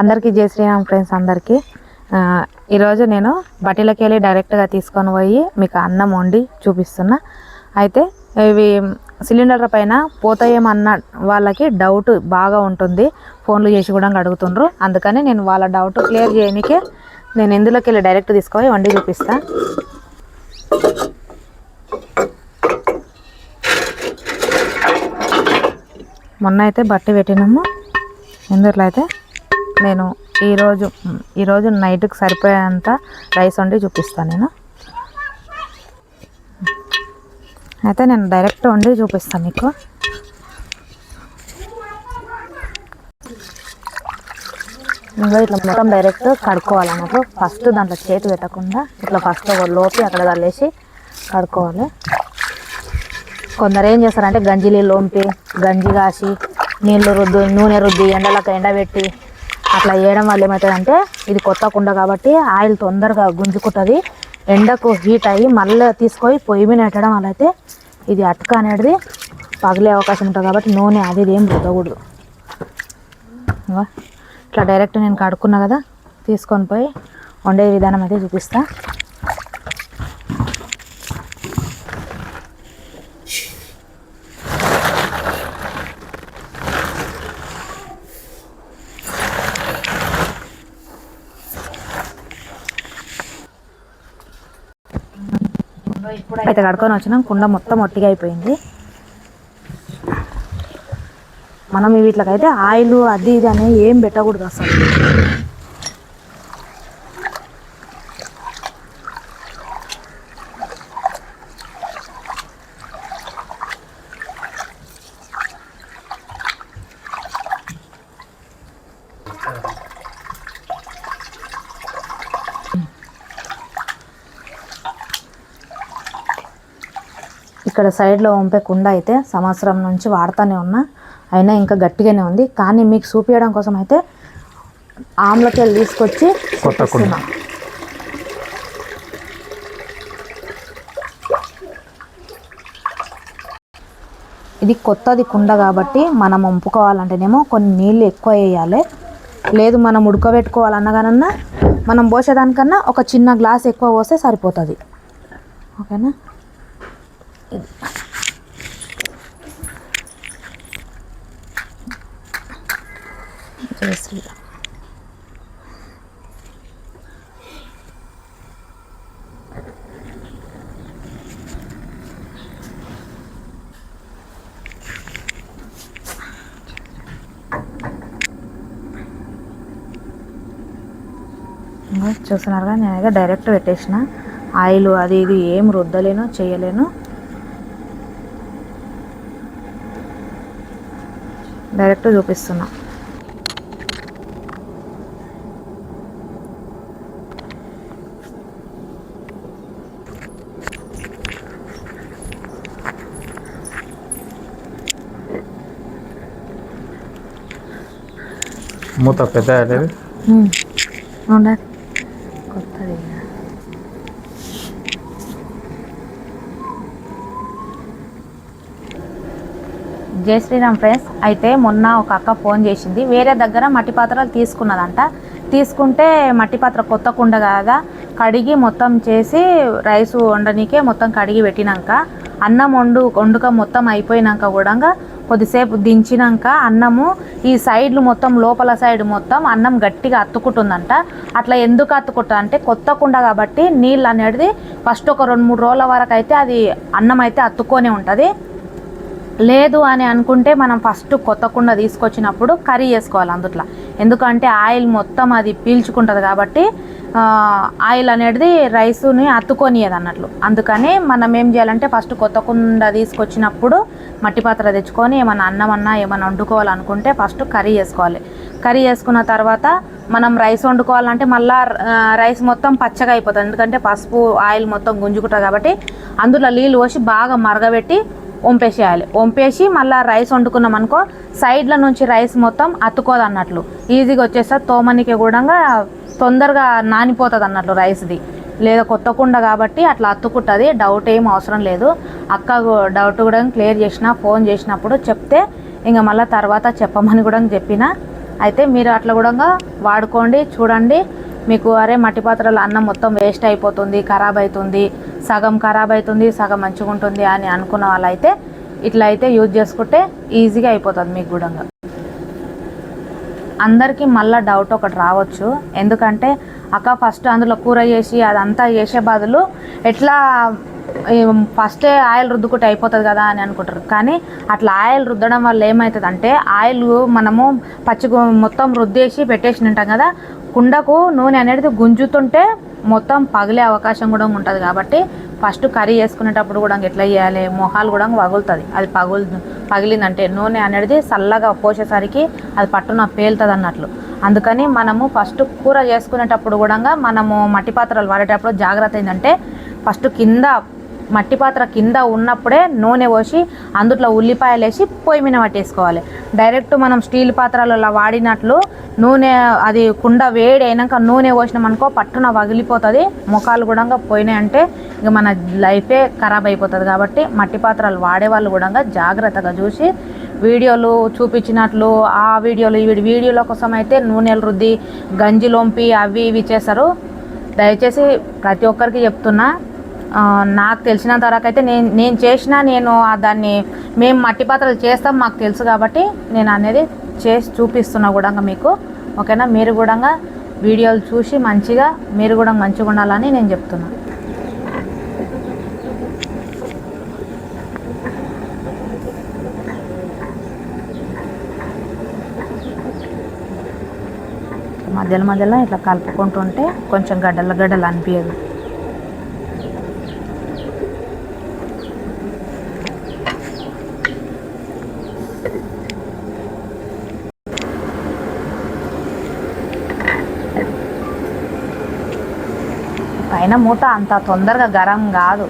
అందరికీ జై శ్రీరామ్ ఫ్రెండ్స్ అందరికీ. ఈరోజు నేను బట్టీలకి వెళ్ళి డైరెక్ట్గా తీసుకొని పోయి మీకు అన్నం వండి చూపిస్తున్నా. అయితే ఇవి సిలిండర్ పైన పోతాయేమన్న వాళ్ళకి డౌట్ బాగా ఉంటుంది. ఫోన్లు చేసి కూడా అడుగుతుండ్రు. అందుకని నేను వాళ్ళ డౌట్ క్లియర్ చేయనికే నేను ఇందులోకి వెళ్ళి డైరెక్ట్ తీసుకొని వండి చూపిస్తా. మొన్న అయితే బట్టి పెట్టినాము. ఇందులో అయితే? నేను ఈరోజు ఈరోజు నైట్కి సరిపోయేంత రైస్ వండి చూపిస్తాను నేను. అయితే నేను డైరెక్ట్ వండి చూపిస్తాను మీకు. ఇంకా ఇట్లా మొత్తం డైరెక్ట్ కడుక్కోవాలన్నట్టు ఫస్ట్ దాంట్లో చేతి పెట్టకుండా ఇట్లా ఫస్ట్ ఒక లోపి అక్కడ తల్లేసి కడుక్కోవాలి. కొందరు ఏం చేస్తారంటే గంజిలి లోంపి గంజి కాసి నీళ్ళు రుద్దు నూనె రుద్ది ఎండలకు ఎండబెట్టి అట్లా వేయడం వల్ల ఏమవుతుందంటే ఇది కొత్త కుండ కాబట్టి ఆయిల్ తొందరగా గుంజుకుంటుంది. ఎండకు హీట్ అయ్యి మళ్ళీ తీసుకొని పొయ్యి మీద పెట్టడం వల్ల అయితే ఇది అటుక అనేది పగిలే అవకాశం ఉంటుంది కాబట్టి నూనె అది ఏం రుద్దకూడదు. ఇట్లా డైరెక్ట్ నేను కడుక్కున్నా కదా తీసుకొని పోయి వండే విధానం అయితే చూపిస్తాను అయితే కడుక్కొని వచ్చినాం. కుండ మొత్తం ఒట్టిగా అయిపోయింది. మనం వీటికైతే ఆయిల్ అది ఇది అని ఏం పెట్టకూడదు అసలు. ఇక్కడ సైడ్లో వంపే కుండ అయితే సంవత్సరం నుంచి వాడుతూనే ఉన్నా. అయినా ఇంకా గట్టిగానే ఉంది. కానీ మీకు చూపించడం కోసం అయితే ఆమ్లకి వెళ్ళి తీసుకొచ్చి కొత్త కుండ. చూపిస్తున్నా. ఇది కొత్తది కుండ కాబట్టి మనం వంపుకోవాలంటేనేమో కొన్ని నీళ్ళు ఎక్కువ వేయాలి. లేదు మనం ఉడకబెట్టుకోవాలన్నగానన్నా మనం పోసేదానికన్నా ఒక చిన్న గ్లాస్ ఎక్కువ పోస్తే సరిపోతుంది. ఓకేనా? జై శ్రీరామ్ ఇంకా చూస్తున్నారుగా నేనైతే డైరెక్ట్ పెట్టేసిన. ఆయిల్ అది ఇది ఏం రుద్దలేను చేయలేను. డైరెక్ట్ చూపిస్తున్నా. మూత పెద్ద కొత్తది. జై శ్రీరామ్ ఫ్రెండ్స్. అయితే మొన్న ఒక అక్క ఫోన్ చేసింది. వేరే దగ్గర మట్టి పాత్రలు తీసుకున్నదంట. తీసుకుంటే మట్టి పాత్ర కొత్త కుండ కదా కడిగి మొత్తం చేసి రైస్ వండనీకే మొత్తం కడిగి పెట్టినాక అన్నం వండు వండుక మొత్తం అయిపోయినాక కూడా కొద్దిసేపు దించినాక అన్నము ఈ సైడ్లు మొత్తం లోపల సైడ్ మొత్తం అన్నం గట్టిగా అత్తుకుంటుందంట. అట్లా ఎందుకు అత్తుకుంటుంది అంటే కొత్త కుండ కాబట్టి నీళ్ళు అనేది ఫస్ట్ ఒక రెండు మూడు రోజుల వరకు అయితే అది అన్నం అయితే అత్తుకొనే ఉంటుంది. లేదు అని అనుకుంటే మనం ఫస్ట్ కొత్త కుండ తీసుకొచ్చినప్పుడు కర్రీ చేసుకోవాలి అందుట్లో. ఎందుకంటే ఆయిల్ మొత్తం అది పీల్చుకుంటుంది కాబట్టి ఆయిల్ అనేది రైస్ని అత్తుకొనియదు అన్నట్లు. అందుకని మనం ఏం చేయాలంటే ఫస్ట్ కొత్త కుండ తీసుకొచ్చినప్పుడు మట్టి పాత్ర తెచ్చుకొని ఏమన్నా అన్నం అన్నా ఏమన్నా వండుకోవాలనుకుంటే ఫస్ట్ కర్రీ చేసుకోవాలి. కర్రీ చేసుకున్న తర్వాత మనం రైస్ వండుకోవాలంటే మళ్ళా రైస్ మొత్తం పచ్చగా అయిపోతుంది. ఎందుకంటే పసుపు ఆయిల్ మొత్తం గుంజుకుంటుంది కాబట్టి అందులో నీళ్ళు పోసి బాగా మరగబెట్టి వంపేసేయాలి. వంపేసి మళ్ళీ రైస్ వండుకున్నాం అనుకో సైడ్ల నుంచి రైస్ మొత్తం అతుకోదు అన్నట్లు ఈజీగా వచ్చేస్తే తోమనికి కూడా తొందరగా నానిపోతుంది అన్నట్లు రైస్ది. లేదా కొత్త కుండ కాబట్టి అట్లా అత్తుకుంటుంది డౌట్ ఏం అవసరం లేదు. అక్క డౌట్ కూడా క్లియర్ చేసిన ఫోన్ చేసినప్పుడు చెప్తే ఇంకా మళ్ళీ తర్వాత చెప్పమని కూడా చెప్పిన. అయితే మీరు అట్లా కూడా వాడుకోండి చూడండి. మీకు అరే మట్టి పాత్రలో అన్నం మొత్తం వేస్ట్ అయిపోతుంది ఖరాబ్ అవుతుంది సగం ఖరాబ్ అవుతుంది సగం మంచిగా ఉంటుంది అని అనుకున్న వాళ్ళైతే ఇట్లా అయితే యూజ్ చేసుకుంటే ఈజీగా అయిపోతుంది మీకు కూడా. అందరికీ మళ్ళీ డౌట్ ఒకటి రావచ్చు. ఎందుకంటే అక్క ఫస్ట్ అందులో కూర చేసి అదంతా చేసే బదులు ఎట్లా ఫస్టే ఆయిల్ రుద్దుకుంటే అయిపోతుంది కదా అని అనుకుంటారు. కానీ అట్లా ఆయిల్ రుద్దడం వల్ల ఏమవుతుంది అంటే ఆయిల్ మనము పచ్చి మొత్తం రుద్దేసి పెట్టేసి ఉంటాం కదా కుండకు నూనె అనేది గుంజుతుంటే మొత్తం పగిలే అవకాశం కూడా ఉంటుంది కాబట్టి ఫస్ట్ కర్రీ చేసుకునేటప్పుడు కూడా ఎట్లా చేయాలి? మొహాలు కూడా పగులుతుంది అది పగులు పగిలిందంటే నూనె అనేది చల్లగా పోసేసరికి అది పట్టున పేలుతుంది అన్నట్లు. అందుకని మనము ఫస్ట్ కూర చేసుకునేటప్పుడు కూడా మనము మట్టి పాత్రలు వాడేటప్పుడు జాగ్రత్త ఏంటంటే ఫస్ట్ కింద మట్టి పాత్ర కింద ఉన్నప్పుడే నూనె పోసి అందులో ఉల్లిపాయలు వేసి పొయ్యి మీద పట్టేసుకోవాలి. డైరెక్ట్ మనం స్టీల్ పాత్రలలో వాడినట్లు నూనె అది కుండ వేడి అయినాక నూనె పోసినాం అనుకో పట్టున వగిలిపోతుంది ముఖాలు కూడా పోయినాయి అంటే ఇక మన లైఫే ఖరాబ్ అయిపోతుంది కాబట్టి మట్టి పాత్రలు వాడే వాళ్ళు కూడా జాగ్రత్తగా చూసి వీడియోలు చూపించినట్లు ఆ వీడియోలు ఈ వీడియోల కోసం అయితే నూనెలు రుద్ది గంజి లొంపి అవి ఇవి చేస్తారు దయచేసి ప్రతి ఒక్కరికి చెప్తున్నా నాకు తెలిసినంత వరకు అయితే నేను నేను చేసిన నేను దాన్ని మేము మట్టి పాత్రలు చేస్తాం మాకు తెలుసు కాబట్టి నేను అనేది చేసి చూపిస్తున్నా కూడా మీకు. ఓకేనా? మీరు కూడా వీడియోలు చూసి మంచిగా మీరు కూడా మంచిగా ఉండాలని నేను చెప్తున్నా. మధ్యలో మధ్యలో ఇట్లా కలుపుకుంటుంటే కొంచెం గడ్డల గడ్డలు అనిపించదు పైన మూత అంత తొందరగా గరం కాదు.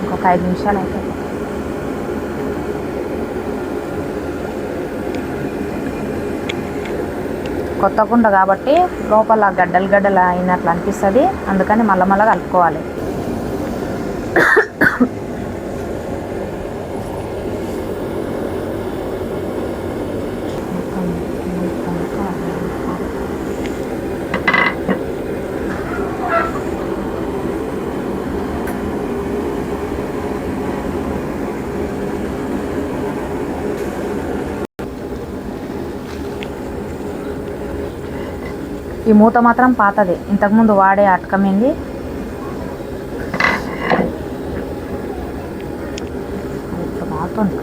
ఇంకొక ఐదు నిమిషాలు అవుతుంది కొత్త కుండ కాబట్టి లోపల గడ్డలు గడ్డలు అయినట్లు అనిపిస్తుంది. అందుకని మళ్ళీ మళ్ళీ కలుపుకోవాలి. ఈ మూత మాత్రం పాతది. ఇంతకుముందు వాడే అటకమైంది ఇప్పుడు మారుతుంది.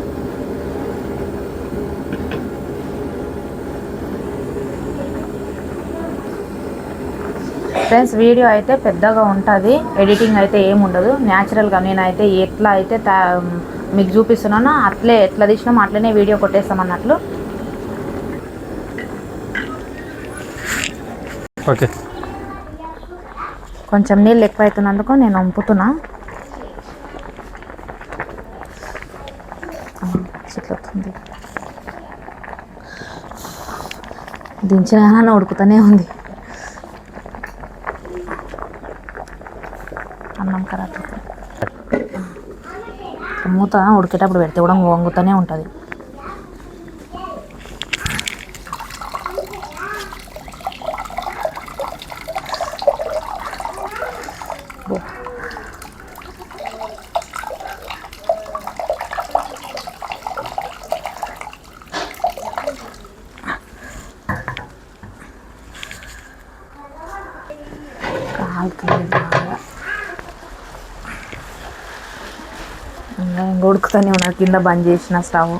ఫ్రెండ్స్ వీడియో అయితే పెద్దగా ఉంటుంది. ఎడిటింగ్ అయితే ఏముండదు. న్యాచురల్గా నేనైతే ఎట్లా అయితే మీకు చూపిస్తున్నానో అట్లే ఎట్లా తీసినామో అట్లనే వీడియో కొట్టేస్తామన్నట్లు. ఓకే. కొంచెం నీళ్ళు ఎక్కువ అవుతున్నందుకు నేను వంపుతున్నా. చిట్లవుతుంది దించిన ఉడుకుతూనే ఉంది. అన్నం ఖరాబ్ మూత ఉడికేటప్పుడు పెడితే కూడా వంగుతూనే ఉంటుంది. కాలుతుంది బాగా ఇంకా ఇంక ఉడుకుతూనే ఉన్నారు కింద బంద్ చేసిన స్టవ్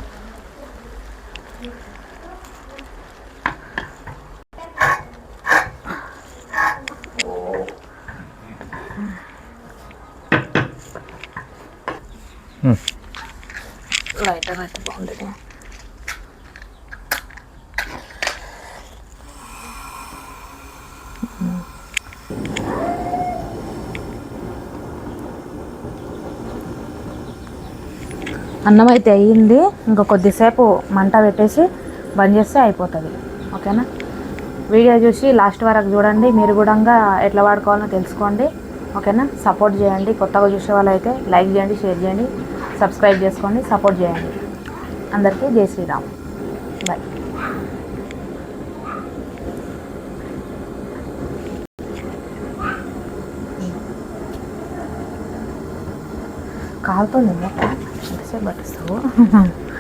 లైటర్ అయితే బాగుంటుంది అన్నం అయితే అయ్యింది. ఇంకా కొద్దిసేపు మంట పెట్టేసి బంద్ చేస్తే అయిపోతుంది. ఓకేనా? వీడియో చూసి లాస్ట్ వరకు చూడండి. మీరు కూడా ఎట్లా వాడుకోవాలో తెలుసుకోండి. ఓకేనా? సపోర్ట్ చేయండి. కొత్తగా చూసే వాళ్ళు లైక్ చేయండి షేర్ చేయండి సబ్స్క్రైబ్ చేసుకోండి సపోర్ట్ చేయండి. అందరికీ జై శ్రీరామ్. బాయ్ కాలుతుంది said like so.